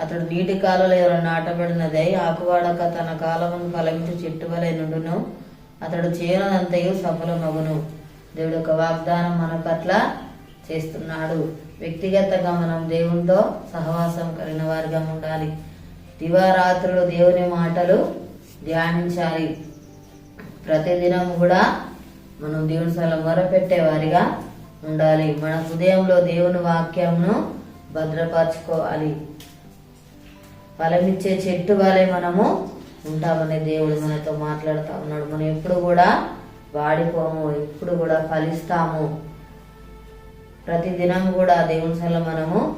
అతడు నీటి కాలంలో ఎవరు నాటబడినదై ఆకువాడక తన కాలమును ఫలమించు చెట్టు వలె నుండును. అతడు చేయనంతయు సఫలమగును. దేవుడు యొక్క వాగ్దానం మన పట్ల చేస్తున్నాడు. వ్యక్తిగతంగా మనం దేవునితో సహవాసం కలిగిన వారిగా ఉండాలి. దివారాత్రులు దేవుని మాటలు ధ్యానించాలి. ప్రతిదినం కూడా మనం దేవుని సల మొరపెట్టేవారిగా ఉండాలి. మన హృదయంలో దేవుని వాక్యంను భద్రపరచుకోవాలి. ఫలమిచ్చే చెట్టు వలె మనము ఉంటామని దేవుడు మనతో మాట్లాడుతూ ఉన్నాడు. మనం ఎప్పుడు కూడా వాడిపోము ఎప్పుడు కూడా ఫలిస్తాము. ప్రతిదినం కూడా దేవుని సల మనము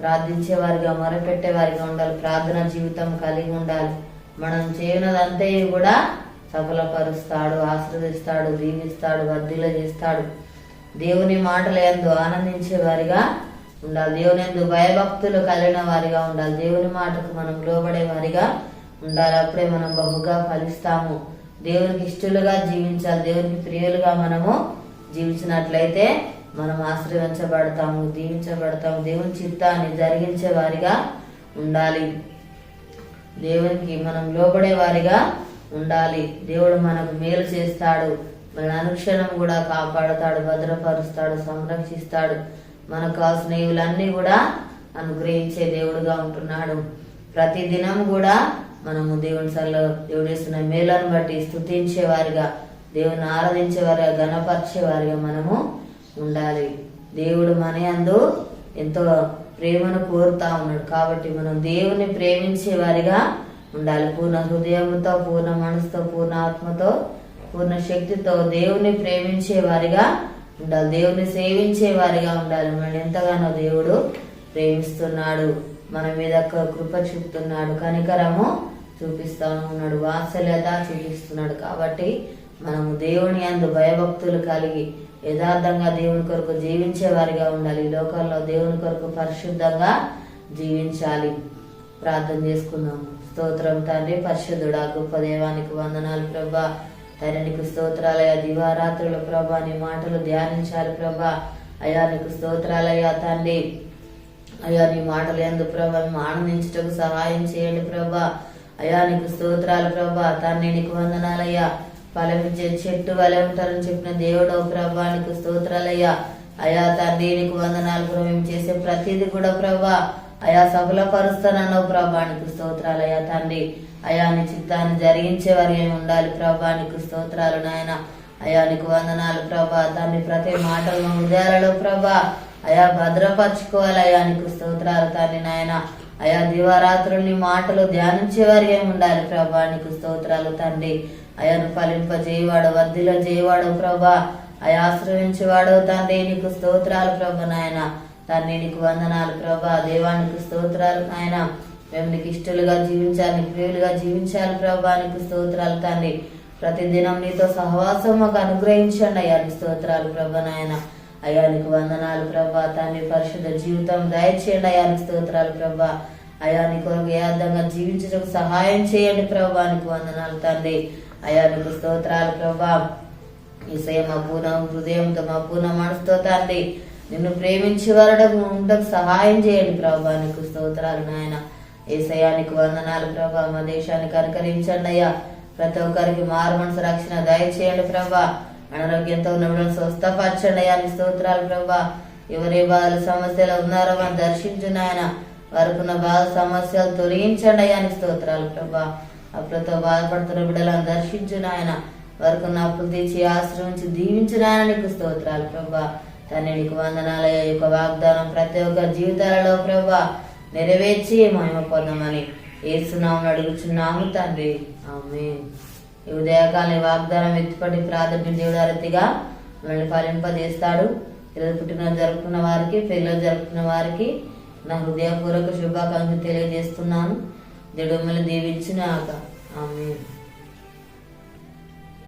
ప్రార్థించే వారిగా మొరపెట్టే వారిగా ఉండాలి. ప్రార్థన జీవితం కలిగి ఉండాలి. మనం చేయనదంతే కూడా సఫలపరుస్తాడు ఆశ్రదిస్తాడు దీవిస్తాడు వర్ధిల చేస్తాడు దేవుని మాటలు ఎందు ఆనందించే వారిగా ఉండాలి. దేవుని ఎందు భయభక్తులు కలిగిన వారిగా ఉండాలి. దేవుని మాటకు మనం లోబడే వారిగా ఉండాలి. అప్పుడే మనం బహుగా ఫలిస్తాము. దేవునికి ఇష్టలుగా జీవించాలి. దేవునికి ప్రియులుగా మనము జీవించినట్లయితే మనం ఆశ్రయించబడతాము దీవించబడతాము. దేవుని చిత్తాన్ని జరిగించే వారిగా ఉండాలి. దేవునికి మనం లోబడే వారిగా ఉండాలి. దేవుడు మనకు మేలు చేస్తాడు. మన అనుక్షణం కూడా కాపాడుతాడు భద్రపరుస్తాడు సంరక్షిస్తాడు. మనకు ఆ స్నేహితులన్నీ కూడా అనుగ్రహించే దేవుడుగా ఉంటున్నాడు. ప్రతి దినం కూడా మనము దేవుని సల్లో దేవుడేస్తున్న మేలను బట్టి స్థుతించేవారిగా దేవుని ఆరాధించే వారిగా గణపరిచే వారిగా మనము ఉండాలి. దేవుడు మన అందు ఎంతో ప్రేమను కోరుతా ఉన్నాడు కాబట్టి మనం దేవుని ప్రేమించే వారిగా ఉండాలి. పూర్ణ హృదయంతో పూర్ణ మనసుతో పూర్ణ ఆత్మతో పూర్ణ శక్తితో దేవుని ప్రేమించే వారిగా ఉండాలి. దేవుని సేవించే వారిగా ఉండాలి. మనం ఎంతగానో దేవుడు ప్రేమిస్తున్నాడు. మన మీద కృప చూపుతున్నాడు. కనికరము చూపిస్తా ఉన్నాడు. వాత్సల్యత చూపిస్తున్నాడు. కాబట్టి మనము దేవుని అందు భయభక్తులు కలిగి యథార్థంగా దేవుని కొరకు జీవించే వారిగా ఉండాలి. లోకంలో దేవుని కొరకు పరిశుద్ధంగా జీవించాలి. ప్రార్థన చేసుకుందాం స్తోత్రం తండ్రి పరిశుద్ధుడా గొప్ప దేవానికి వందనాలు ప్రభా. తండ్రికి స్తోత్రాలయ దివారాత్రుల ప్రభా నీ మాటలు ధ్యానించాలి ప్రభా. అయా నీకు స్తోత్రాలయ తండ్రి. అయ్యా నీ మాటలు ఎందు ప్రభా మేము ఆనందించుటకు సహాయం చేయండి ప్రభా. అయ్యా నీకు స్తోత్రాలు ప్రభా. తండ్రి నీకు వందనాలయ్యా ఫలమించే చెట్టు వలె ఉంటారని చెప్పిన దేవుడు ప్రభా నీకు స్తోత్రాలయ్యా అయా తండ్రి నీకు వందనాలు ప్రభా మేము చేసే ప్రతిదీ కూడా ప్రభా. అయా సఫలపరుస్తానన్నావు ప్రభానికి స్తోత్రాలు స్తోత్రాలయ్యా తండ్రి. అయా నీ చిత్తాన్ని జరిగించే వారు ఏమి ఉండాలి ప్రభానికి స్తోత్రాలు నాయన. అయా నీకు వందనాలు ప్రభా. తండ్రి ప్రతి మాటలు ఉదయాలలో హృదయాలలో ప్రభా. అయా భద్రపరచుకోవాలి అయా నీకు స్తోత్రాలు తండ్రి నాయన. అయా దివారాత్రులు నీ మాటలు ధ్యానించే వారికి ఏమి ఉండాలి ప్రభా నీకు స్తోత్రాలు తండ్రి. అయాను ఫలింప చేయవాడు వర్ధిల చేయవాడు ప్రభా. అయా ఆశ్రయించేవాడు తండ్రి నీకు స్తోత్రాలు ప్రభు నాయన. తండ్రి నీకు వందనాలు ప్రభా. దేవానికి స్తోత్రాలు ఆయన మేము నీకు ఇష్టలుగా జీవించాలి ప్రియులుగా జీవించాలి ప్రభా నీకు స్తోత్రాలు తండ్రి. ప్రతిదినం నీతో సహవాసం మాకు అనుగ్రహించండి అయ్యా స్తోత్రాలు ప్రభా నాయన. అయ్యా నీకు వందనాలు ప్రభా తండ్రి. పరిశుద్ధ జీవితం దయచేయండి అయ్యా స్తోత్రాలు ప్రభా. అయా నీ కొరకు యథార్థంగా జీవించడం సహాయం చేయండి ప్రభా నీకు వందనాలు తండ్రి. అయా నీకు స్తోత్రాలు ప్రభా. ఈసయ మా పూర్ణ హృదయంతో మా పూర్ణ మనసుతో తండ్రి. నిన్ను ప్రేమించి వరడం ఉండకు సహాయం చేయండి ప్రభా. నీకు స్తోత్రాలు నాయన. ఏసయానికి వందనాలు ప్రభా. మా దేశానికి అనుకరించండి అయ్యా. ప్రతి ఒక్కరికి మారు మనసు రక్షణ దయచేయండి ప్రభా. అనారోగ్యంతో ఉన్నప్పుడు స్వస్థపరచండి అయ్యా. నీ స్తోత్రాలు ప్రభా. ఎవరే బాధ సమస్యలు ఉన్నారో మనం దర్శించు నాయన. వారికున్న బాధ సమస్యలు తొలగించండి అయ్యా. నీ స్తోత్రాలు ప్రభా. అప్పులతో బాధపడుతున్న బిడ్డలను దర్శించు నాయన. వారికి ఉన్న అప్పులు తీర్చి ఆశ్రమించి దీవించిన ఆయన నీకు స్తోత్రాలు ప్రభా. తండ్రికి నీకు యొక్క వాగ్దానం ప్రతి ఒక్క జీవితాలలో ప్రభా నెరవేర్చి మహిమ పొందమని ఏసునామని అడుగుచున్నాము తండ్రి. ఆమె ఈ ఉదయకాలని వాగ్దానం ఎత్తుపడి ప్రాథమిక దేవుడారతిగా మనల్ని ఫలింపజేస్తాడు ఈరోజు పుట్టినరోజు జరుపుకున్న వారికి పెళ్ళి జరుపుకున్న వారికి నా హృదయపూర్వక శుభాకాంక్షలు తెలియజేస్తున్నాను. దేవుడు మిమ్మల్ని దీవించినాక. ఆమె